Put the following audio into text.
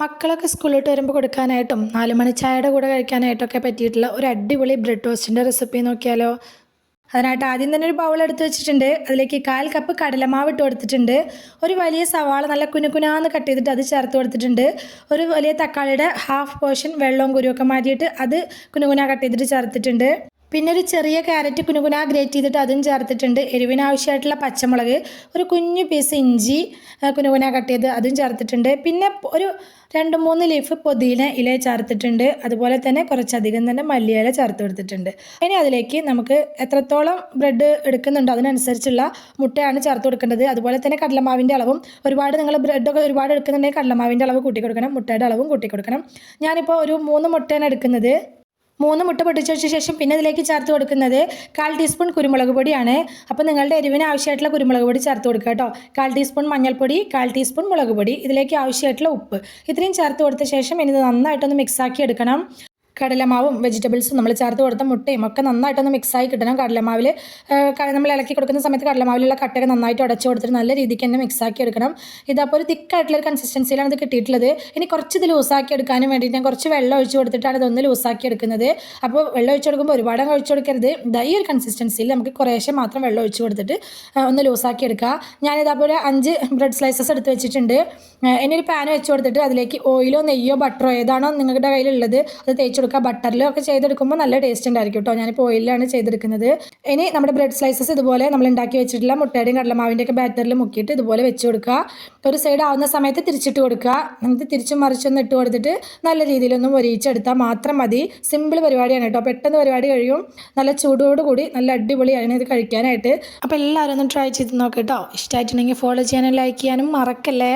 മക്കളൊക്കെ സ്കൂളിലോട്ട് വരുമ്പോൾ കൊടുക്കാനായിട്ടും നാല് മണി ചായയുടെ കൂടെ കഴിക്കാനായിട്ടൊക്കെ പറ്റിയിട്ടുള്ള ഒരു അടിപൊളി ബ്രെഡ് ടോസ്റ്റിന്റെ റെസിപ്പി നോക്കിയാലോ? അതിനായിട്ട് ആദ്യം തന്നെ ഒരു ബൗൾ എടുത്ത് വെച്ചിട്ടുണ്ട്. അതിലേക്ക് കാൽ കപ്പ് കടലമാവ് ഇട്ട് കൊടുത്തിട്ടുണ്ട്. ഒരു വലിയ സവാള നല്ല കുനുകുനാന്ന് കട്ട് ചെയ്തിട്ട് അത് ചേർത്ത് കൊടുത്തിട്ടുണ്ട്. ഒരു വലിയ തക്കാളിയുടെ ഹാഫ് പോർഷൻ വെള്ളവും കുരുവൊക്കെ മാറ്റിയിട്ട് അത് കുനുകുന കട്ട് ചെയ്തിട്ട് ചേർത്തിട്ടുണ്ട്. പിന്നെ ഒരു ചെറിയ ക്യാരറ്റ് കുനുകുന ഗ്രേറ്റ് ചെയ്തിട്ട് അതും ചേർത്തിട്ടുണ്ട്. എരിവിന് ആവശ്യമായിട്ടുള്ള പച്ചമുളക് ഒരു കുഞ്ഞു പീസ് ഇഞ്ചി കുനുകുന കട്ട് ചെയ്ത് അതും ചേർത്തിട്ടുണ്ട്. പിന്നെ ഒരു രണ്ട് മൂന്ന് ലീഫ് പൊതിന ഇല ചേർത്തിട്ടുണ്ട്. അതുപോലെ തന്നെ കുറച്ചധികം തന്നെ മല്ലിയില ചേർത്ത് കൊടുത്തിട്ടുണ്ട്. ഇനി അതിലേക്ക് നമുക്ക് എത്രത്തോളം ബ്രെഡ് എടുക്കുന്നുണ്ടോ അതിനനുസരിച്ചുള്ള മുട്ടയാണ് ചേർത്ത് കൊടുക്കേണ്ടത്. അതുപോലെ തന്നെ കടലമാവിന്റെ അളവും ഒരുപാട് നിങ്ങൾ ബ്രെഡൊക്കെ ഒരുപാട് എടുക്കുന്നുണ്ടെങ്കിൽ കടലമാവിന്റെ അളവ് കൂട്ടി കൊടുക്കണം മുട്ടയുടെ അളവും കൂട്ടി കൊടുക്കണം. ഞാനിപ്പോൾ ഒരു മൂന്ന് മുട്ടയാണ് എടുക്കുന്നത്. മൂന്ന് മുട്ട പൊട്ടിച്ചു വെച്ച ശേഷം പിന്നെ ഇതിലേക്ക് ചേർത്ത് കൊടുക്കുന്നത് കാൽ ടീസ്പൂൺ കുരുമുളക് പൊടിയാണ്. അപ്പോൾ നിങ്ങളുടെ എരിവിന് ആവശ്യമായിട്ടുള്ള കുരുമുളക് പൊടി ചേർത്ത് കൊടുക്കുക കേട്ടോ. കാൽ ടീസ്പൂൺ മഞ്ഞൾപ്പൊടി കാൽ ടീസ്പൂൺ മുളക് പൊടി ഇതിലേക്ക് ആവശ്യമായിട്ടുള്ള ഉപ്പ്. ഇത്രയും ചേർത്ത് കൊടുത്ത ശേഷം ഇനി നന്നായിട്ടൊന്ന് മിക്സാക്കി എടുക്കണം. കടലമാവും വെജിറ്റബിൾസും നമ്മൾ ചേർത്ത് കൊടുത്ത മുട്ടയും ഒക്കെ നന്നായിട്ടൊന്ന് മിക്സായി കിട്ടണം. കടലമാവിൽ നമ്മൾ ഇളക്കി കൊടുക്കുന്ന സമയത്ത് കടലമാവിലുള്ള കട്ടയൊക്കെ നന്നായിട്ട് ഉടച്ചു കൊടുത്തിട്ട് നല്ല രീതിക്ക് തന്നെ മിക്സാക്കി എടുക്കണം. ഇതപ്പോൾ ഒരു തിക്കായിട്ടുള്ള ഒരു കൺസിസ്റ്റൻസിയിലാണ് ഇത് കിട്ടിയിട്ടുള്ളത്. ഇനി കുറച്ച് ഇത് ലൂസാക്കി എടുക്കാനും വേണ്ടിയിട്ട് ഞാൻ കുറച്ച് വെള്ളം ഒഴിച്ച് കൊടുത്തിട്ടാണ് ഇതൊന്ന് ലൂസാക്കി എടുക്കുന്നത്. അപ്പോൾ വെള്ളം ഒഴിച്ച് കൊടുക്കുമ്പോൾ ഒരുപാട് ഒഴിച്ച് കൊടുക്കരുത്. ഈ ഒരു കൺസിസ്റ്റൻസിയിൽ നമുക്ക് കുറേശ്ശെ മാത്രം വെള്ളം ഒഴിച്ച് കൊടുത്തിട്ട് ഒന്ന് ലൂസാക്കി എടുക്കുക. ഞാനിതേപോലെ അഞ്ച് ബ്രെഡ് സ്ലൈസസ് എടുത്ത് വെച്ചിട്ടുണ്ട്. ഇനി ഒരു പാൻ വെച്ച് കൊടുത്തിട്ട് അതിലേക്ക് ഓയിലോ നെയ്യോ ബട്ടറോ ഏതാണോ നിങ്ങളുടെ കയ്യിലുള്ളത് അത് തേച്ച് കൊടുക്കുക. ബട്ടറിലോ ഒക്കെ ചെയ്തെടുക്കുമ്പോൾ നല്ല ടേസ്റ്റ് ഉണ്ടായിരിക്കും കേട്ടോ ഞാനിപ്പോൾ ഓയിലാണ് ചെയ്തെടുക്കുന്നത്. ഇനി നമ്മുടെ ബ്രെഡ് സ്ലൈസസ് ഇതുപോലെ നമ്മൾ ഉണ്ടാക്കി വെച്ചിട്ടുള്ള മുട്ടയുടെയും കടലമാവിന്റെ ഒക്കെ ബാറ്ററിൽ മുക്കിയിട്ട് ഇതുപോലെ വെച്ച് കൊടുക്കുക. ഒരു സൈഡ് ആവുന്ന സമയത്ത് തിരിച്ചിട്ട് കൊടുക്കുക. എന്നിട്ട് തിരിച്ചും മറിച്ചൊന്ന് ഇട്ട് കൊടുത്തിട്ട് നല്ല രീതിയിലൊന്നും ഒരിച്ചെടുത്താൽ മാത്രം മതി. സിമ്പിൾ പരിപാടിയാണ് കേട്ടോ പെട്ടെന്ന് പരിപാടി കഴിയും. നല്ല ചൂടോടുകൂടി നല്ല അടിപൊളിയാണ് ഇത് കഴിക്കാനായിട്ട്. അപ്പോൾ എല്ലാവരും ഒന്ന് ട്രൈ ചെയ്ത് നോക്കാം കേട്ടോ ഇഷ്ടമായിട്ടുണ്ടെങ്കിൽ ഫോളോ ചെയ്യാനും ലൈക്ക് ചെയ്യാനും മറക്കല്ലേ?